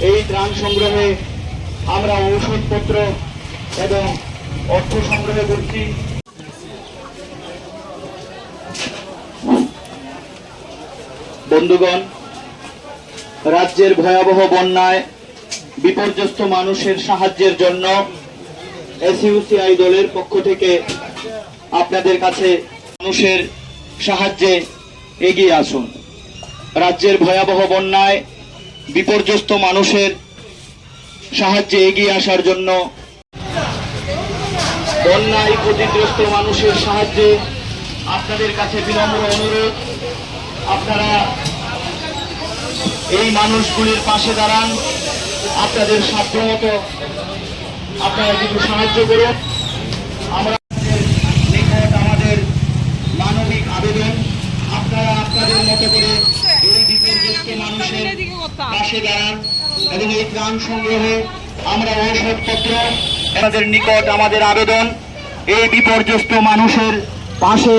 ত্রাণ সংগ্রহে আমরা ঔষধপত্র এবং অর্থ সংগ্রহ করছি। বন্ধুগণ, রাজ্যের ভয়াবহ বন্যায় বিপর্যস্ত মানুষের সাহায্যের জন্য এসইউসিআই দলের পক্ষ থেকে আপনাদের কাছে মানুষের সাহায্যে এগিয়ে আসুন। রাজ্যের ভয়াবহ বন্যায় বিপর্যস্ত মানুষের সাহায্যে এগিয়ে আসার জন্য বন্যায় ক্ষতিগ্রস্ত মানুষের সাহায্যে আপনাদের কাছে বিনম্র অনুরোধ। আপনারা এই মানুষগুলির পাশে দাঁড়ান। আপনাদের সাধ্যমতো আপনারা কিছু সাহায্য করুন। আমরা নিকট আমাদের মানবিক আবেদন, আপনারা আপনাদের মতো করে এই বিপর্যস্ত মানুষের পাশে দাঁড়ান এবং এই ত্রাণ সংগ্রহে আমরা ঔষধপত্র, আমাদের নিকট আমাদের আবেদন, এই বিপর্যস্ত মানুষের পাশে